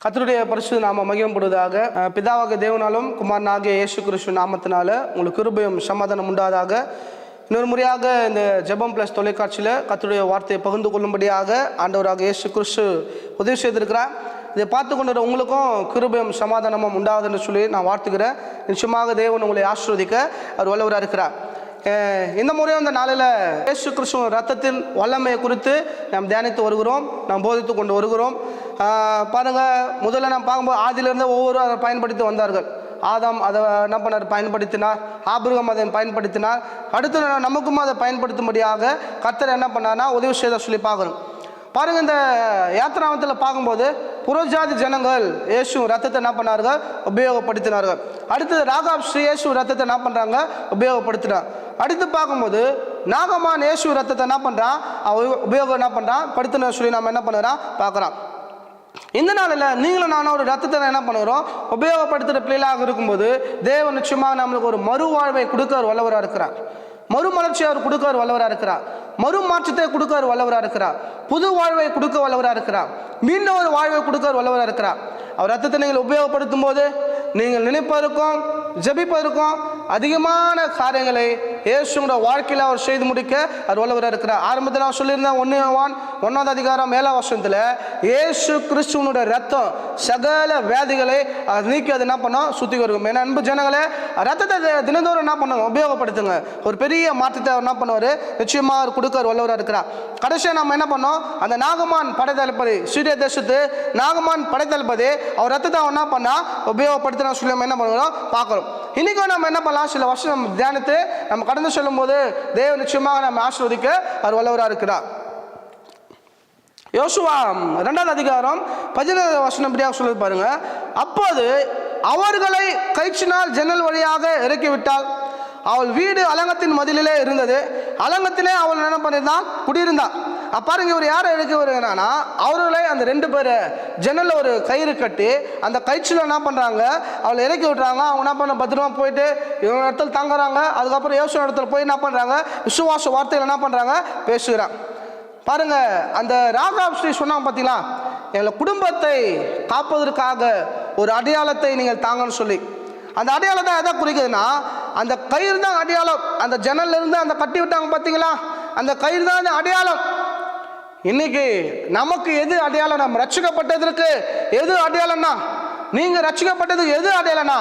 கத்தருடைய பரிசு நாம மகிமப்படுவதாக பிதாவாக தேவனாலும் குமார் குமாரனாகிய இயேசு கிறிஸ்து நாமத்தினால உங்களுக்கு கிருபையும் சமாதானம் உண்டாதாக இன்னொரு முறையாக இந்த ஜெபம் பிளஸ் தொலைக்காட்சியில் கத்தருடைய வார்த்தையை பகிர்ந்து கொள்ளும்படியாக ஆண்டவராக இயேசு கிறிஸ்து உதவி செய்திருக்கிறார். இதை பார்த்து கொண்டு உங்களுக்கும் கிருபையும் சமாதானமும் உண்டாகுதுன்னு சொல்லி நான் வாழ்த்துக்கிறேன் நிச்சயமாக தேவன் உங்களை ஆசீர்வதிக்க அவர் வல்லவராக இருக்கிறார் இந்த முறையும் இந்த நாளில் இயேசு கிறிஸ்துவ ரத்தத்தின் வல்லமையை குறித்து நாம் தியானித்து வருகிறோம் நாம் போதித்து கொண்டு வருகிறோம். பாருங்கள் பாருங்க முதல்ல நாம் பார்க்கும்போது ஆதியிலிருந்து ஒவ்வொரு அதை பயன்படுத்தி வந்தார்கள். ஆதாம் அதை என்ன பண்ணார்? பயன்படுத்தினார். ஆபிரகம் அதை பயன்படுத்தினார். அடுத்து நமக்கும் அதை பயன்படுத்தும்படியாக கர்த்தர் என்ன பண்ணார்னா உதவி செய்த சொல்லி பார்க்கணும். பாருங்கள் இந்த யாத்திராமத்தில் பார்க்கும்போது புறஜாதி ஜனங்கள் இயேசு ரத்தத்தை என்ன பண்ணார்கள்? உபயோகப்படுத்தினார்கள். அடுத்தது ராகாப் ஸ்ரீ இயேசு ரத்தத்தை என்ன பண்ணுறாங்க உபயோகப்படுத்தினார். அடுத்து பார்க்கும்போது நாகமான் இயேசு ரத்தத்தை என்ன பண்ணுறான் அவன் உபயோகம் என்ன பண்ணுறான் படுத்துன சொல்லி நம்ம என்ன பண்ணுறான் பார்க்குறான். இந்த நாளில் நீங்களும் நானும் ஒரு ரத்தத்தை என்ன பண்ணுறோம் உபயோகப்படுத்துகிற பிள்ளைகளாக இருக்கும்போது தேவன் நிச்சயமாக நம்மளுக்கு ஒரு மறுவாழ்வை கொடுக்க ஒரு வல்லவராக இருக்கிறார். மறுமலர்ச்சி அவர் கொடுக்க ஒரு வல்லவராக இருக்கிறார். மறுமாற்றத்தை கொடுக்க ஒரு வல்லவராக இருக்கிறார். புது வாழ்வை கொடுக்க வல்லவராக இருக்கிறார். மீண்டும் ஒரு வாழ்வை கொடுக்க ஒரு வல்லவராக இருக்கிறார். அவர் ரத்தத்தை நீங்கள் உபயோகப்படுத்தும் போது நீங்கள் நினைப்பதற்கும் ஜபிப்பதற்கும் அதிகமான காரியங்களை இயேசுங்கிற வாழ்க்கையில் அவர் செய்து முடிக்க அவர் வல்லவராக இருக்கிறார். ஆரம்பத்தில் நான் சொல்லியிருந்தேன் ஒன்று வான் ஒன்றாவது அதிகாரம் மேலா வருஷத்தில் இயேசு கிறிஸ்துவனுடைய ரத்தம் சகல வியாதிகளை அது நீக்கி அது என்ன பண்ணோம்? சுற்றி இருக்கும் ஏன்னா அன்பு ஜனங்களே ரத்தத்தை தினந்தோறும் என்ன பண்ணுங்க? உபயோகப்படுத்துங்க. ஒரு பெரிய மாற்றத்தை அவர் என்ன பண்ணுவார்? நிச்சயமாக அவர் கொடுக்க வல்லவராக இருக்கிறார். கடைசியாக நம்ம என்ன பண்ணோம்? அந்த நாகமான் படைத்தளபதி சூரிய தேசத்து நாகமான் படைத்தளபதி அவர் ரத்தத்தை அவர் என்ன பண்ணா? உபயோகப்படுத்தினா சொல்லி நம்ம என்ன பண்ணுறோம்? பார்க்குறோம். இன்றைக்கும் நம்ம என்ன பண்ணலாம்? சில வருஷம் நம்ம தியானித்து நம்ம கடந்து சொல்லும்போது தேவ நிச்சயமாக நம்ம ஆசிர்வதிக்க அவர் வல்லவராக இருக்கிறார். யோசுவா ரெண்டாவது அதிகாரம் பதினேழு வசனம் இப்படியாக சொல்லி பாருங்க. அப்போது அவர்களை கயிற்றினால் ஜன்னல் வழியாக இறக்கிவிட்டாள். அவள் வீடு அலங்கத்தின் மதிலிலே இருந்தது. அலங்கத்திலே அவள் என்ன பண்ணியிருந்தான்? குடியிருந்தான் பாருங்க இவர் யாரை? இறக்கி வருகிறானா அவர்களை அந்த ரெண்டு பேர் ஜன்னலில் ஒரு கயிறு கட்டி அந்த கயிற்சியில் என்ன பண்ணுறாங்க அவளை இறக்கி விட்றாங்க அவங்க என்ன பண்ண பத்திரமா போயிட்டு இவங்க இடத்துல தங்குறாங்க. அதுக்கப்புறம் யோசனை இடத்துல போய் என்ன பண்ணுறாங்க விசுவாச வார்த்தையில் என்ன பண்ணுறாங்க பேசுகிறாங்க பாருங்க அந்த ராகாப் ஸ்ரீ சொன்னாங்க பார்த்தீங்களா எங்கள் குடும்பத்தை காப்பதற்காக ஒரு அடையாளத்தை நீங்கள் தாங்கன்னு சொல்லி. அந்த அடையாளத்தை எதை குறிக்குதுன்னா அந்த கயிறு தான் அடையாளம். அந்த ஜன்னல்ல இருந்து அந்த கட்டி விட்டாங்க பார்த்தீங்களா அந்த கயிறு தான் அந்த அடையாளம். இன்னைக்கு நமக்கு எது அடையாளம்? நம்ம ரட்சிக்கப்பட்டதற்கு எது அடையாளம்னா? நீங்க ரட்சிக்கப்பட்டதுக்கு எது அடையாளம்னா?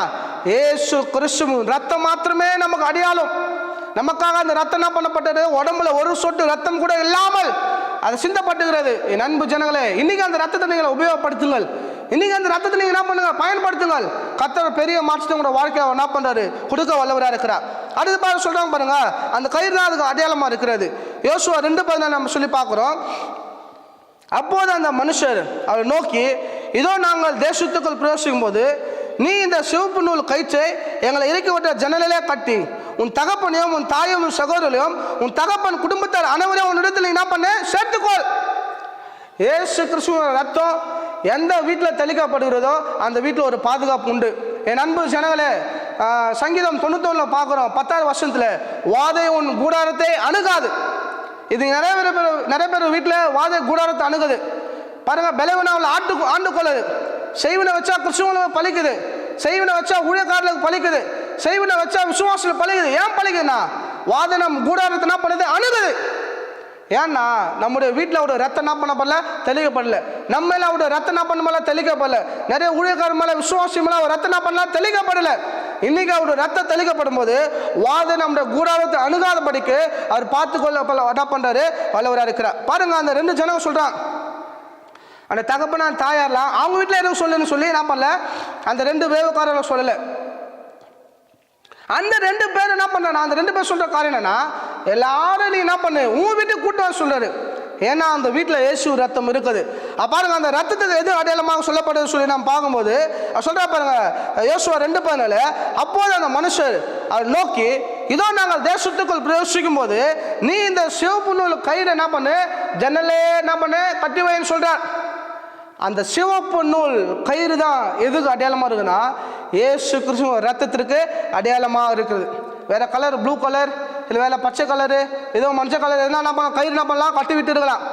ஏசு கிறிஸ்து ரத்தம் மாத்திரமே நமக்கு அடையாளம். நமக்காக அந்த ரத்தம் என்ன பண்ணப்பட்டது? உடம்புல ஒரு சொட்டு ரத்தம் கூட இல்லாமல் அது சிந்தப்பட்டுகிறது. என் அன்பு ஜனங்களே இன்னைக்கு அந்த ரத்தத்தை நீங்கள் உபயோகப்படுத்துங்கள். இன்னைக்கு அந்த ரத்தத்தை நீங்கள் என்ன பண்ணுங்க? பயன்படுத்துங்கள். கத்தர் பெரிய மாற்றத்தை உங்களோட வாழ்க்கையை என்ன பண்ணுறாரு கொடுக்க வல்லவராக இருக்கிறார். அடுத்து பாருங்க சொல்கிறாங்க பாருங்க அந்த கயிறு தான் அதுக்கு அடையாளமாக இருக்கிறது. யோசுவா ரெண்டு பதினாலு நம்ம சொல்லி பார்க்குறோம். அப்போது அந்த மனுஷர் அவரை நோக்கி இதோ நாங்கள் தேசத்துக்குள் பிரவேசிக்கும் போது நீ இந்த சிவப்பு நூல் கயிற்றை எங்களை இறக்கி விட்ட ஜன்னலிலே கட்டி உன் தகப்பனையும் உன் தாயும் உன் சகோதரையும் உன் தகப்பன் குடும்பத்தார் அனைவரையும் உன் இடத்துல என்ன பண்ண? சேர்த்துக்கோள். ஏசு கிறிஸ்துவோட ரத்தம் எந்த வீட்டில் தெளிக்கப்படுகிறதோ அந்த வீட்டில் ஒரு பாதுகாப்பு உண்டு. என் அன்பு ஜனங்களே சங்கீதம் தொண்ணூத்தொன்னில் பார்க்குறோம் பத்தாவது வருஷத்தில் வாதை உன் கூடாரத்தை அணுகாது. இது நிறைய பேர் பேர் நிறைய பேர் வீட்டில் வாத கூடாரத்தை அணுகுது. பாருங்க பலவனாவில் ஆட்டு ஆண்டு கொள்ளுது. செய்வனை வச்சா கிறிஸ்துவனுக்கு பழிக்குது. செய்வனை வச்சா ஊழியக்காரர்களுக்கு பழிக்குது. செய்வனை வச்சா விசுவாசத்தில் பலிக்குது ஏன் பழிக்குதுன்னா வாதனம் கூடாரத்தை என்ன பண்ணுது? அணுகுது. ஏன்னா நம்முடைய வீட்டில் அவருடைய ரத்தம் என்ன பண்ணப்படல தெளிக்கப்படல நம்ம மேல அவருடைய ரத்தம் என்ன பண்ணல தெளிக்கப்படல நிறைய ஊழியக்காரர் மேல விசுவாசி மேல அவர் ரத்தம் என்ன பண்ணலாம் தெளிக்கப்படல இன்னைக்கு அவருடைய ரத்தம் தெளிக்கப்படும் போது வாத நம்முடைய கூடாரத்தை அணுகாதபடிக்கு அவர் பார்த்து கொள்ள பல- என்ன பண்றாரு? வல்லவராக இருக்கிறார். பாருங்க அந்த ரெண்டு ஜனங்க சொல்கிறான் அந்த தகப்பனான் தாயார்லாம் அவங்க வீட்டில் எதுவும் சொல்லுன்னு சொல்லி என்ன பண்ணல? அந்த ரெண்டு வேவுக்காரர்களும் சொல்லலை. அந்த ரெண்டு பேர் என்ன பண்ணா அந்த ரெண்டு பேர் சொல்ற காரணம் என்னன்னா எல்லாரும் நீ என்ன பண்ணு? உன் வீட்டுக்கு கூட்டு வர சொல்றாரு. ஏன்னா அந்த வீட்டில் இயேசு ரத்தம் இருக்குது. பாருங்க அந்த ரத்தத்துக்கு எது அடையாளமாக சொல்லப்படுது சொல்லி நாம் பார்க்கும்போது சொல்கிறா பாருங்க இயேசுவா ரெண்டு பதினாலு அப்போது அந்த மனுஷர் அதை நோக்கி இதோ நாங்கள் தேசத்துக்குள் பிரவேசிக்கும் போது நீ இந்த சிவப்பு நூல் கயிறு என்ன பண்ணு? ஜன்னலே என்ன பண்ணு? கட்டி வைன்னு சொல்கிறார் அந்த சிவப்பு நூல் கயிறு தான் எதுக்கு அடையாளமாக இருக்குன்னா ஏசு கிறிஸ்துவ ரத்தத்திற்கு அடையாளமாக இருக்குது வேற கலர் ப்ளூ கலர் இல்லை வேலை பச்சை கலரு ஏதோ மஞ்சள் கலர் எதுனா என்ன பண்ணலாம் கயிறு என்ன பண்ணலாம் கட்டி விட்டுருக்கலாம்.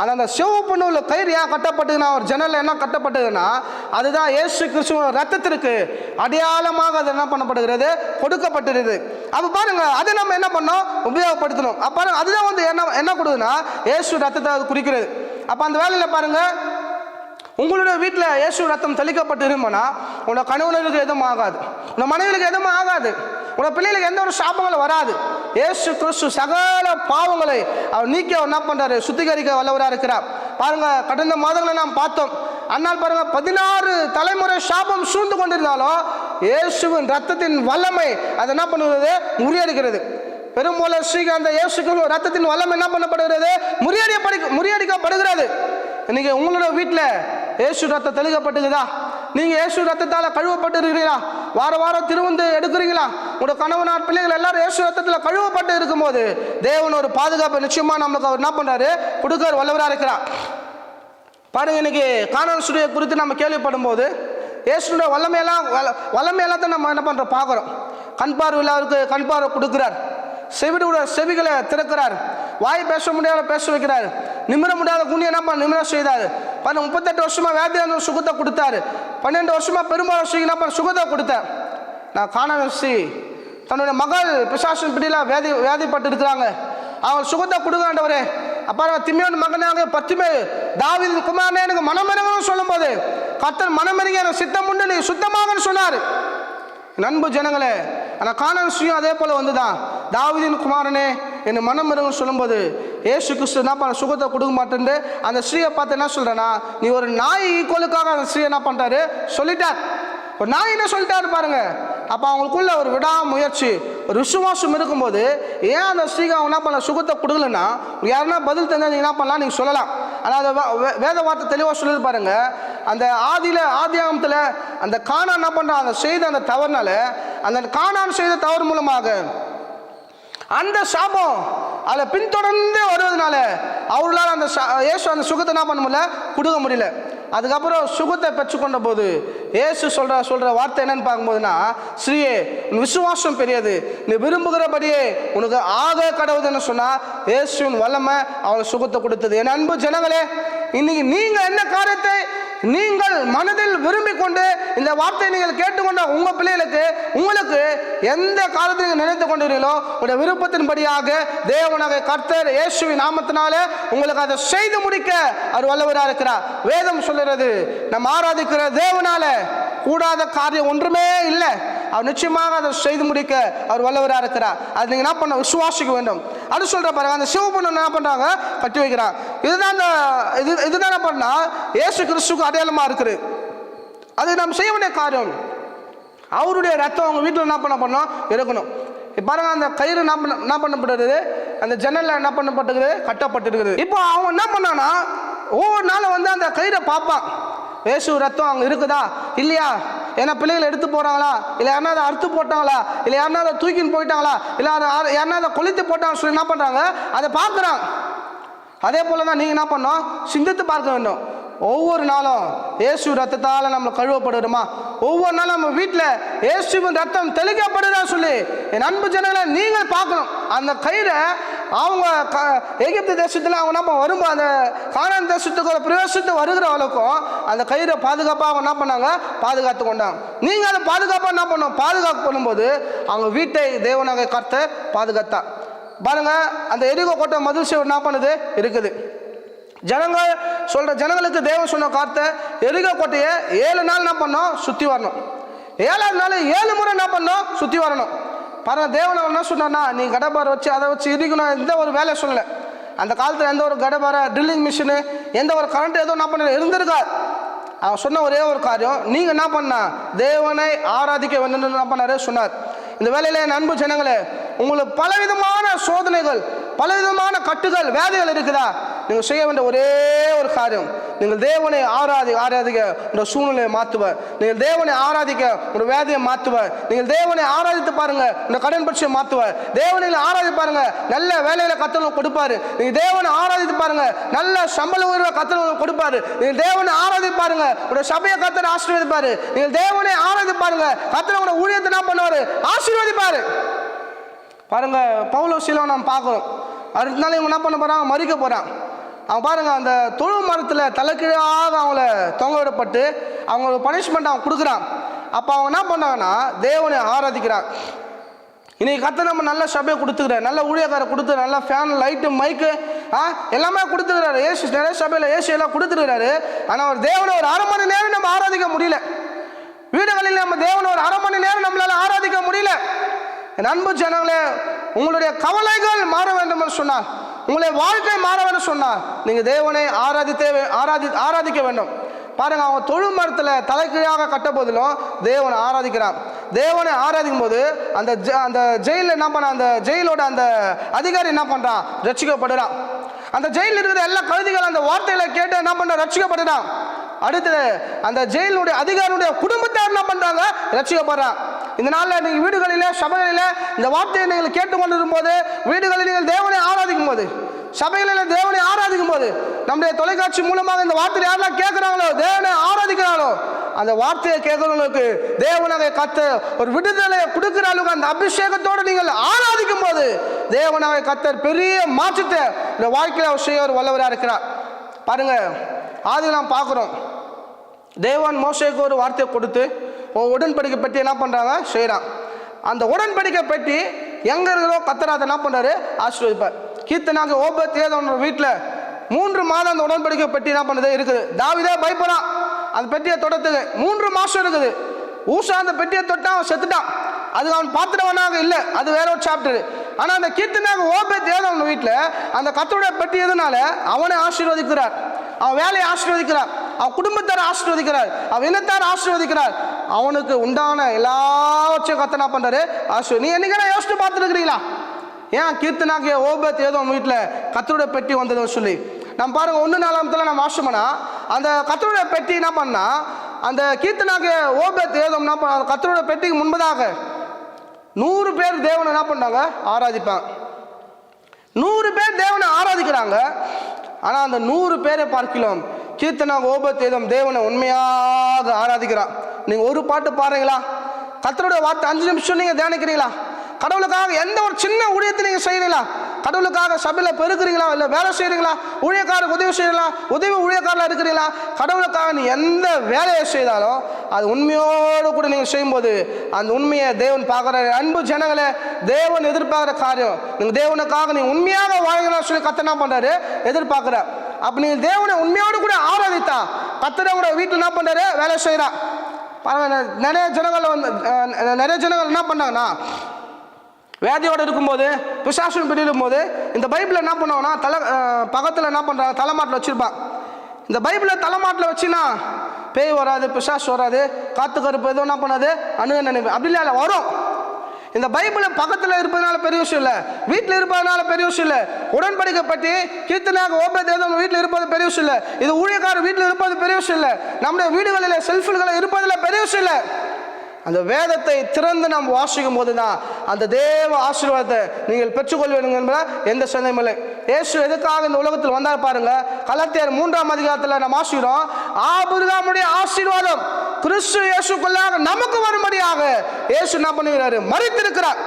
ஆனால் அந்த சிவப்புன்னு சிவப்பு நூல் கயிறு ஏன் கட்டப்பட்டதுன்னா ஒரு ஜன்னல் என்ன கட்டப்பட்டதுன்னா அதுதான் ஏசு கிறிஸ்துவ ரத்தத்திற்கு அடையாளமாக அது என்ன பண்ணப்படுகிறது? கொடுக்கப்பட்டிருது அப்போ பாருங்க அதை நம்ம என்ன பண்ணோம்? உபயோகப்படுத்தணும் அப்போ அதுதான் வந்து என்ன என்ன கொடுக்குதுன்னா ஏசு ரத்தத்தை அது குறிக்கிறது. அப்போ அந்த வேலையில் பாருங்கள் உங்களுடைய வீட்டில் இயேசு ரத்தம் தெளிக்கப்பட்டு இருமனா உன்னோட கணவனுக்கு எதுவும் ஆகாது. உன்னோட மனைவிக்கு எதுவும் ஆகாது. உன்னோட பிள்ளைகளுக்கு எந்த ஒரு சாபங்களும் வராது. ஏசு கிறிஸ்து சகல பாவங்களை அவர் நீக்கி அவர் என்ன பண்ணுறாரு சுத்திகரிக்க வல்லவராக இருக்கிறார். பாருங்க கடந்த மாதங்களை நாம் பார்த்தோம். அன்னால் பாருங்க பதினாறு தலைமுறை சாபம் சூழ்ந்து கொண்டிருந்தாலும் இயேசுவின் ரத்தத்தின் வல்லமை அதை என்ன பண்ணுவது முறியடிக்கிறது. பெரும்போல ஸ்ரீகாந்த இயேசுக்கு ரத்தத்தின் வல்லமை என்ன பண்ணப்படுகிறது? முறியடிப்படி முறியடிக்கப்படுகிறது. இன்னைக்கு உங்களோட வீட்டில் ஏசு ரத்தம் தெளிக்கப்பட்டுக்குதா நீங்கள் ஏசு ரத்தத்தால் கழுவப்பட்டு இருக்கிறீங்களா வார வாரம் திருவந்து எடுக்கிறீங்களா? உங்களோட கணவனார் பிள்ளைகள் எல்லாரும் ஏசு ரத்தத்தில் கழுவப்பட்டு இருக்கும்போது தேவன் ஒரு பாதுகாப்பு நிச்சயமாக நம்மளுக்கு அவர் என்ன பண்ணுறாரு கொடுக்கற வல்லவராக இருக்கிறார். பாருங்க இன்னைக்கு காணல் சுடைய குறித்து நம்ம கேள்விப்படும் போது ஏசுடைய வல்லமையெல்லாம் வல்லமையெல்லாம் தான் நம்ம என்ன பண்ணுறோம் பார்க்குறோம். கண் பார்வையில் அவருக்கு கண் பார்வை கொடுக்குறார். செவிகளை திறக்கிறார். வாய் பேச முடியாத பேச வைக்கிறார். நிமிர முடியாத குணி என்னப்பா நிமிர செய்தார்? பண்ண முப்பத்தெட்டு வருஷமா வேதியான சுகத்தை கொடுத்தாரு. பன்னெண்டு வருஷமா பெரும்பாலும் ஸ்ரீ சுகத்தை கொடுத்தேன். நான் காணவசி தன்னுடைய மகள் பிசாசன் பிடியில் வேதி வேதிப்பட்டு இருக்கிறாங்க. அவங்க சுகத்தை கொடுங்க ஆண்டவரே. அப்புறம் திம்மியோட மகனாக பத்துமே தாவீது குமாரனே எனக்கு மனமிறங்கணும் சொல்லும்போது கத்தர் மனமிறங்கி எனக்கு சித்தம் உண்டு நீ சுத்தமாகன்னு சொன்னார். நண்பு ஜனங்களே ஆனால் காணல் சுயம் அதே போல் வந்துதான். தாவிதின் குமாரனே என் மனம் இருங்கன்னு சொல்லும்போது ஏசு கிறிஸ்து என்ன பண்ண சுகத்தை கொடுக்க மாட்டேன்னு அந்த ஸ்ரீயை பார்த்து என்ன சொல்கிறேன்னா நீ ஒரு நாய் ஈக்குவலுக்காக அந்த ஸ்ரீ என்ன பண்ணிட்டாரு சொல்லிட்டார். ஒரு நாய் என்ன சொல்லிட்டாரு பாருங்க. அப்போ அவங்களுக்குள்ள ஒரு விடாமுயற்சி ஒரு விசுவாசம் இருக்கும்போது ஏன் அந்த ஸ்ரீக்கு அவங்க என்ன பண்ண சுகத்தை கொடுக்கலன்னா யாருன்னா பதில் தெரிஞ்சால் நீங்கள் என்ன பண்ணலாம்? நீங்கள் சொல்லலாம். ஆனால் அதை வே- வேத வார்த்தை தெளிவாக சொல்லி பாருங்க. அந்த ஆதியில் ஆதியாகமத்தில் அந்த காணா என்ன பண்ணுறான் அந்த செய்த அந்த தவறுனால அந்த காணான் செய்த தவறு மூலமாக அந்த சாபம் அதில் பின்தொடர்ந்து வருவதனால அவர்களால் அந்த சா- இயேசு அந்த சுகத்தை என்ன பண்ண முடியல? கொடுக்க முடியல. அதுக்கப்புறம் சுகத்தை பெற்றுக்கொண்ட போது இயேசு சொல்கிற சொல்கிற வார்த்தை என்னன்னு பார்க்கும்போதுன்னா ஸ்ரீயே உன் விசுவாசம் பெரியது. நீ விரும்புகிறபடியே உனக்கு ஆக கடவுதுன்னு சொன்னால் இயேசுவின் வல்லமை அவனுக்கு சுகத்தை கொடுத்தது. என் அன்பு ஜனங்களே இன்னைக்கு நீங்கள் என்ன காரியத்தை நீங்கள் மனதில் விரும்பி கொண்டு இந்த வார்த்தையை நீங்கள் கேட்டுக்கொண்ட உங்க பிள்ளைகளுக்கு உங்களுக்கு எந்த காலத்தில் நீங்கள் நினைத்து கொண்டீர்களோ உங்களுடைய விருப்பத்தின்படியாக தேவனாக கர்த்தர் இயேசுவின் நாமத்தினால உங்களுக்கு அதை செய்து முடிக்க அவர் வல்லவராக இருக்கிறார். வேதம் சொல்லுறது நம்ம ஆராதிக்கிற தேவனால கூடாத காரியம் ஒன்றுமே இல்லை. அவர் நிச்சயமாக அதை செய்து முடிக்க அவர் வல்லவராக இருக்கிறார். அது நீங்கள் என்ன பண்ண விசுவாசிக்க வேண்டும். அது சொல்கிற பாருங்க அந்த சிவபண்ண என்ன பண்ணுறாங்க கட்டி வைக்கிறாங்க. இதுதான் அந்த இது இதுதான் என்ன பண்ணா? இயேசு கிறிஸ்துக்கு அடையாளமாக இருக்குது. அது நம்ம செய்ய வேண்டிய காரியம். அவருடைய ரத்தம் அவங்க வீட்டில் என்ன பண்ண பண்ணோம் இருக்கணும் பாருங்க அந்த கயிறு என்ன பண்ண என்ன பண்ணப்படுறது அந்த ஜன்னலில் என்ன பண்ணப்பட்டிருக்குது? கட்டப்பட்டிருக்குது. இப்போ அவன் என்ன பண்ணான்னா ஒவ்வொரு நாளும் வந்து அந்த கயிறை பார்ப்பான். இயேசு ரத்தம் அங்கே இருக்குதா? இல்லையா? ஏன்னா பிள்ளைகளை எடுத்து போகிறாங்களா இல்லை யாருனா அதை அறுத்து போட்டாங்களா? இல்லை யாருனா அதை தூக்கின்னு போயிட்டாங்களா? இல்லை அதை யாருனா அதை கொளுத்து போட்டாங்கன்னு சொல்லி என்ன பண்ணுறாங்க அதை பார்க்குறான் அதே போல் தான் நீங்கள் என்ன பண்ணோம் சிந்தித்து பார்க்க வேண்டும். ஒவ்வொரு நாளும் இயேசு ரத்தத்தால் நம்ம கழுவப்படுறோமா ஒவ்வொரு நாளும் நம்ம வீட்டில் இயேசுவின் ரத்தம் தெளிக்கப்படுதா சொல்லி என் அன்பு ஜனங்களை நீங்கள் பார்க்கணும். அந்த கயிறை அவங்க எகிப்து தேசத்தில் அவங்க என்ன வரும்போது அந்த காணான் தேசத்துக்கு ஒரு வருகிற அளவுக்கும் அந்த கயிறை பாதுகாப்பாக அவங்க என்ன பண்ணாங்க? பாதுகாத்து கொண்டாங்க. நீங்கள் அதை பாதுகாப்பாக என்ன பண்ணோம் பாதுகாப்பு பண்ணும்போது அவங்க வீட்டை தேவனாக கர்த்தர் பாதுகாத்தான் பாருங்க அந்த எரிகோ கோட்டை மதில் என்ன பண்ணுது? இருக்குது. ஜனங்கள் சொல்கிற ஜனங்களுக்கு தேவன் சொன்ன கார்த்தை எரிகோ கோட்டையை ஏழு நாள் என்ன பண்ணோம் சுற்றி வரணும். ஏழாவது நாள் ஏழு முறை என்ன பண்ணோம் சுற்றி வரணும். பரவ தேவன் என்ன சொன்னான்னா நீ கடப்பாரை வச்சு அதை வச்சு இடிக்கணும் எந்த ஒரு வேலையை சொல்லலை. அந்த காலத்தில் எந்த ஒரு கடப்பாரை ட்ரில்லிங் மிஷினு எந்த ஒரு கரண்ட் எதுவும் என்ன பண்ண இருந்திருக்காது அவன் சொன்ன ஒரே ஒரு காரியம் நீங்கள் என்ன பண்ணா தேவனை ஆராதிக்க வேண்டும் என்ன பண்ணாரு? சொன்னார். இந்த வேலையில என் அன்பு ஜனங்களே உங்களுக்கு பலவிதமான சோதனைகள் பலவிதமான கட்டுகள் வேதைகள் இருக்குதா? நீங்கள் செய்ய வேண்டிய ஒரே ஒரு காரியம். நீங்கள் தேவனை ஆராதி ஆராதிக்க உங்களோட சூழ்நிலையை மாற்றுவர் நீங்கள் தேவனை ஆராதிக்க உங்களோட வேதையை மாற்றுவர் நீங்கள் தேவனை ஆராதித்து பாருங்கள் உங்கள் கடன் பட்சியை மாற்றுவர் தேவனை ஆராதி பாருங்கள் நல்ல வேலையில் கத்தனும் கொடுப்பாரு. நீங்கள் தேவனை ஆராதித்து பாருங்கள் நல்ல சம்பள உயர்வை கத்தனும் கொடுப்பாரு. நீங்கள் தேவனை ஆராதி பாருங்கள் உங்க சபையை கத்தனை ஆசீர்வதிப்பாரு. நீங்கள் தேவனை ஆராதி பாருங்கள் கத்தனை உங்க ஊழியத்தை என்ன பண்ணுவார்? ஆசீர்வதிப்பாரு. பாருங்கள் பவுலோ சீலம் நம்ம பார்க்குறோம். அடுத்த நாள் இவங்க என்ன பண்ண போகிறான் மறிக்க போகிறான் அவன் பாருங்க அந்த தொழு மரத்தில் தலைக்கீழாக அவங்கள தொங்க விடப்பட்டு அவங்களுக்கு பனிஷ்மெண்ட் அவன் கொடுக்குறான். அப்போ அவங்க என்ன பண்ணாங்கன்னா தேவனை ஆராதிக்கிறான் இன்றைக்கி கத்த நம்ம நல்ல சபையை கொடுத்துக்கிறேன் நல்ல ஊழியக்காரை கொடுத்து நல்ல ஃபேன் லைட்டு மைக்கு ஆ எல்லாமே கொடுத்துக்கிறாரு. ஏசு நிறைய சபையில் ஏசு எல்லாம் கொடுத்துருக்கிறாரு ஆனால் ஒரு தேவனை ஒரு அரை மணி நேரம் நம்ம ஆராதிக்க முடியல. வீடுகளில் நம்ம தேவனை ஒரு அரை மணி நேரம் நம்மளால் ஆராதிக்க முடியல. என் அன்பு ஜனங்களே உங்களுடைய கவலைகள் மாற வேண்டும் என்று சொன்னார். உங்களை வாழ்க்கை மாற வேண்டும் சொன்னார். நீங்கள் தேவனை ஆராதித்தே ஆராதி ஆராதிக்க வேண்டும். பாருங்க அவங்க தொழு மரத்தில் தலைக்கீழாக கட்ட போதிலும் தேவனை ஆராதிக்கிறான் தேவனை ஆராதிக்கும் போது அந்த அந்த ஜெயிலில் என்ன பண்ண அந்த ஜெயிலோட அந்த அதிகாரி என்ன பண்ணுறான் ரட்சிக்கப்படுறான். அந்த ஜெயிலில் இருக்கிற எல்லா கழுதிகள் அந்த வார்த்தைகளை கேட்டு என்ன பண்ணுற ரட்சிக்கப்படுறான். அடுத்து அந்த ஜெயிலுடைய அதிகாரியுடைய குடும்பத்தார் என்ன பண்ணுறாங்க ரட்சிக்கப்படுறான். இந்த நாளில் நீங்கள் வீடுகளிலே சபைகளிலே இந்த வார்த்தையை நீங்கள் கேட்டுக்கொண்டிருக்கும் போது வீடுகளில் நீங்கள் தேவனை ஆராதிக்கும் போது சபைகளில் தேவனை ஆராதிக்கும் போது நம்முடைய தொலைக்காட்சி மூலமாக இந்த வார்த்தையை யாரெல்லாம் கேட்குறாங்களோ தேவனை ஆராதிக்கிறாங்களோ அந்த வார்த்தையை கேட்குறவங்களுக்கு தேவனாக கத்த ஒரு விடுதலையை கொடுக்குற அளவுக்கு அந்த அபிஷேகத்தோடு நீங்கள் ஆராதிக்கும் போது தேவனாக கத்தர் பெரிய மாற்றத்தை இந்த வாழ்க்கையில் அவர் செய்ய ஒரு வல்லவராக இருக்கிறார். பாருங்க ஆதி நாம் பார்க்குறோம். தேவன் மோசைக்கு ஒரு வார்த்தையை கொடுத்து ஒரு உடன்படிக்கை பெட்டி என்ன பண்ணுறாங்க செய்கிறான் அந்த உடன்படிக்கை பெட்டி எங்கே இருக்கிறோ கத்தராத என்ன பண்ணுறாரு ஆசீர்வதிப்பார். கீர்த்தனாக ஓபத் தேதவனோட வீட்டில் மூன்று மாதம் அந்த உடன்படிக்கை பெட்டி என்ன பண்ணுது? இருக்குது. தாவிதே பயப்படான் அந்த பெட்டியை தொடத்துக்கு மூன்று மாதம் இருக்குது. ஊசா அந்த பெட்டியை தொட்டான் அவன் செத்துட்டான். அது அவன் பாத்திரவனாக இல்லை. அது வேற ஒரு சாப்டர் ஆனால் அந்த கீர்த்தனாக ஓபத் ஏதோ அவன் வீட்டில் அந்த கத்தருடைய பெட்டி எதுனால? அவனை ஆசீர்வதிக்கிறார். அவன் வேலையை ஆசீர்வதிக்கிறார். அவன் குடும்பத்தார் ஆசீர்வதிக்கிறார். அவன் இனத்தார் ஆசீர்வதிக்கிறார். அவனுக்கு உண்டான எல்லாவற்றையும் கத்தனா என்ன பண்றாரு? ஆசீர்வதி நீ என்னைக்கு யோசிச்சு பார்த்துருக்கிறீங்களா? ஏன் கீர்த்தனாகிய ஓபத் ஏதோ வீட்டில் கத்தருடைய பெட்டி வந்ததுன்னு சொல்லி. நம்ம பாருங்க ஒன்று நாலாமத்தில் நம்ம வாசம்னா அந்த கத்தருடைய பெட்டி என்ன பண்ணா அந்த கீர்த்தனாகிய ஓபத் ஏதோம்னா என்ன பண்ண கத்தருடைய பெட்டிக்கு முன்பதாக நூறு பேர் தேவனை என்ன பண்ணாங்க ஆராதிப்பாங்க. நூறு பேர் தேவனை ஆராதிக்கிறாங்க. ஆனால் அந்த நூறு பேரை பார்க்கலாம். கீர்த்தனா கோபத்தேதம் தேவனை உண்மையாக ஆராதிக்கிறான். நீங்கள் ஒரு பாட்டு பாருங்களா கத்தருடைய வார்த்தை அஞ்சு நிமிஷம் நீங்கள் தியானிக்கிறீங்களா? கடவுளுக்காக எந்த ஒரு சின்ன ஊழியத்தை நீங்கள் செய்கிறீங்களா கடவுளுக்காக சபையில் பெருக்கிறீங்களா? இல்லை வேலை செய்கிறீங்களா ஊழியக்காரருக்கு உதவி செய்கிறீங்களா உதவி ஊழியக்காரில் இருக்கிறீங்களா? கடவுளுக்காக நீ எந்த வேலையை செய்தாலும் அது உண்மையோடு கூட நீங்கள் செய்யும்போது அந்த உண்மையை தேவன் பார்க்குற அன்பு ஜனங்களே தேவன் எதிர்பார்க்குற காரியம். நீங்கள் தேவனுக்காக நீ உண்மையாக வாழ்க்கலாம் சொல்லி கத்தனா பண்ணுறாரு எதிர்பார்க்குற அப்போ நீங்கள் தேவனை உண்மையோடு கூட ஆராதித்தா. கத்தரை கூட வீட்டில் என்ன பண்ணுறாரு வேலை செய்கிறா பாருங்க நிறைய ஜனங்கள் வந்து நிறைய ஜனங்கள் என்ன பண்ணாங்கன்னா வேதியோடு இருக்கும்போது பிசாசன் பிடிக்கும் போது இந்த பைபிளை என்ன பண்ணுவாங்கன்னா தலை பக்கத்தில் என்ன பண்ணுறாங்க தலைமாட்டில் வச்சுருப்பான் இந்த பைபிளை தலைமாட்டில் வச்சுன்னா பேய் வராது பிசாசு வராது காத்து கருப்பு எதுவும் என்ன பண்ணாது அணுக நினைவு. அப்படி இல்லை வரும். இந்த பைபிள் பக்கத்தில் இருப்பதனால பெரிய விஷயம் இல்லை. வீட்டில் இருப்பதனால பெரிய விஷயம் இல்லை. உடன்படிக்கை பற்றி கீர்த்தனாக ஓபத் வீட்டில் இருப்பது பெரிய விஷயம் இல்லை. இது ஊழியக்காரர் வீட்டில் இருப்பது பெரிய விஷயம் இல்லை. நம்முடைய வீடுகளில் செல்ஃபுகளில் இருப்பதில் பெரிய விஷயம் இல்லை. அந்த வேதத்தை திறந்து நாம் வாசிக்கும் போது தான் அந்த தேவ ஆசீர்வாதத்தை நீங்கள் பெற்றுக்கொள்வீங்க என்பதால் எந்த சந்தேகம் இல்லை. இயேசு எதுக்காக இந்த உலகத்தில் வந்தால் பாருங்க. கலத்தியர் மூன்றாம் அதிகாரத்தில் நாம் வாசிக்கிறோம். ஆபிரகாமுடைய ஆசீர்வாதம். கிறிஸ்து இயேசுக்குள்ளாக நமக்கு வரும்படியாக இயேசு என்ன பண்ணுகிறாரு? மறித்திருக்கிறார்.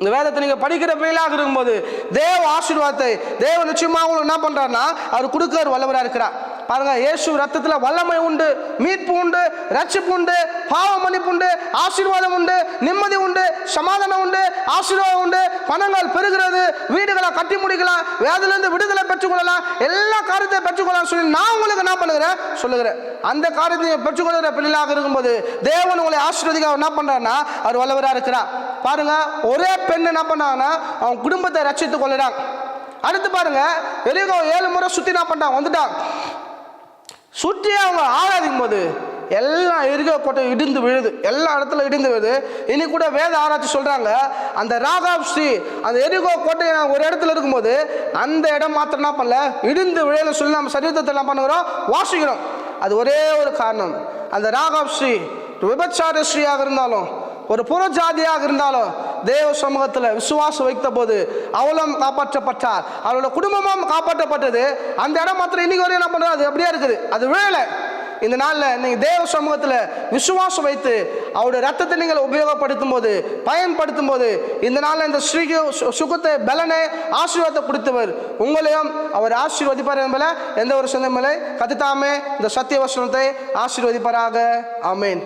இந்த வேதத்தை நீங்கள் படிக்கிற பிள்ளைகளாக இருக்கும்போது தேவ ஆசீர்வாதத்தை தேவ நிச்சயமாக என்ன பண்ணுறாருன்னா அவர் கொடுக்கிற வல்லவராக இருக்கிறார். பாருங்க இயேசு ரத்தத்தில் வல்லமை உண்டு மீட்பு உண்டு ரட்சிப்பு உண்டு பாவ மன்னிப்பு உண்டு ஆசீர்வாதம் உண்டு நிம்மதி உண்டு சமாதானம் உண்டு ஆசீர்வாதம் உண்டு. பணங்கள் பெருகிறது வீடுகளை கட்டி முடிக்கலாம் வேதிலிருந்து விடுதலை பெற்றுக்கொள்ளலாம் எல்லா காரியத்தையும் பெற்றுக்கொள்ளலாம் சொல்லி நான் உங்களுக்கு என்ன பண்ணுகிறேன்? சொல்லுகிறேன். அந்த காரியத்தை பெற்றுக்கொள்கிற பிள்ளைகளாக இருக்கும்போது தேவன் உங்களை ஆசீர்வதிக்க என்ன பண்ணுறாருன்னா அவர் வல்லவராக இருக்கிறார். பாருங்க ஒரே பெண் என்ன பண்ணாங்கன்னா அவன் குடும்பத்தை ரட்சித்துக் கொள்ளுறாங்க அடுத்து பாருங்க எரிகோ ஏழு முறை சுத்தி என்ன பண்ணிட்டான்? வந்துட்டான். சுற்றி அவங்க ஆராதிக்கும் போது எல்லாம் எரிகோ கொட்டை இடிந்து விழுது. எல்லா இடத்துல இடிந்து விழுது. இனி கூட வேத ஆராய்ச்சி சொல்றாங்க அந்த ராகாப் ஸ்ரீ அந்த எரிகோ கோட்டை ஒரு இடத்துல இருக்கும்போது அந்த இடம் மாத்திரம் என்ன பண்ணல? இடிந்து விழையில சொல்லி நம்ம சரீரத்தை என்ன பண்ணுகிறோம்? வாசிக்கிறோம். அது ஒரே ஒரு காரணம். அந்த ராகாப் ஸ்ரீ விபச்சார ஸ்ரீயாக இருந்தாலும் ஒரு புறஜாதியாக இருந்தாலும் தேவ சமூகத்தில் விசுவாசம் வைத்த போது அவளும் காப்பாற்றப்பட்டார். அவளோட குடும்பமும் காப்பாற்றப்பட்டது. அந்த இடம் மாத்திரம் இன்னைக்கு வரையும் என்ன பண்ணுறது அது அப்படியே இருக்குது. அது வேலை இந்த நாளில் நீங்கள் தேவ சமூகத்தில் விசுவாசம் வைத்து அவருடைய ரத்தத்தை நீங்கள் உபயோகப்படுத்தும் போது பயன்படுத்தும் போது இந்த நாளில் இந்த ஸ்ரீ சுகத்தை பலனை ஆசீர்வாதத்தை கொடுத்தவர் உங்களையும் அவர் ஆசீர்வதிப்பார் என்பதில் எந்த ஒரு சந்தேகமில்லை கத்துத்தாமே இந்த சத்திய வசனத்தை ஆசீர்வதிப்பாராக. ஆமேன்.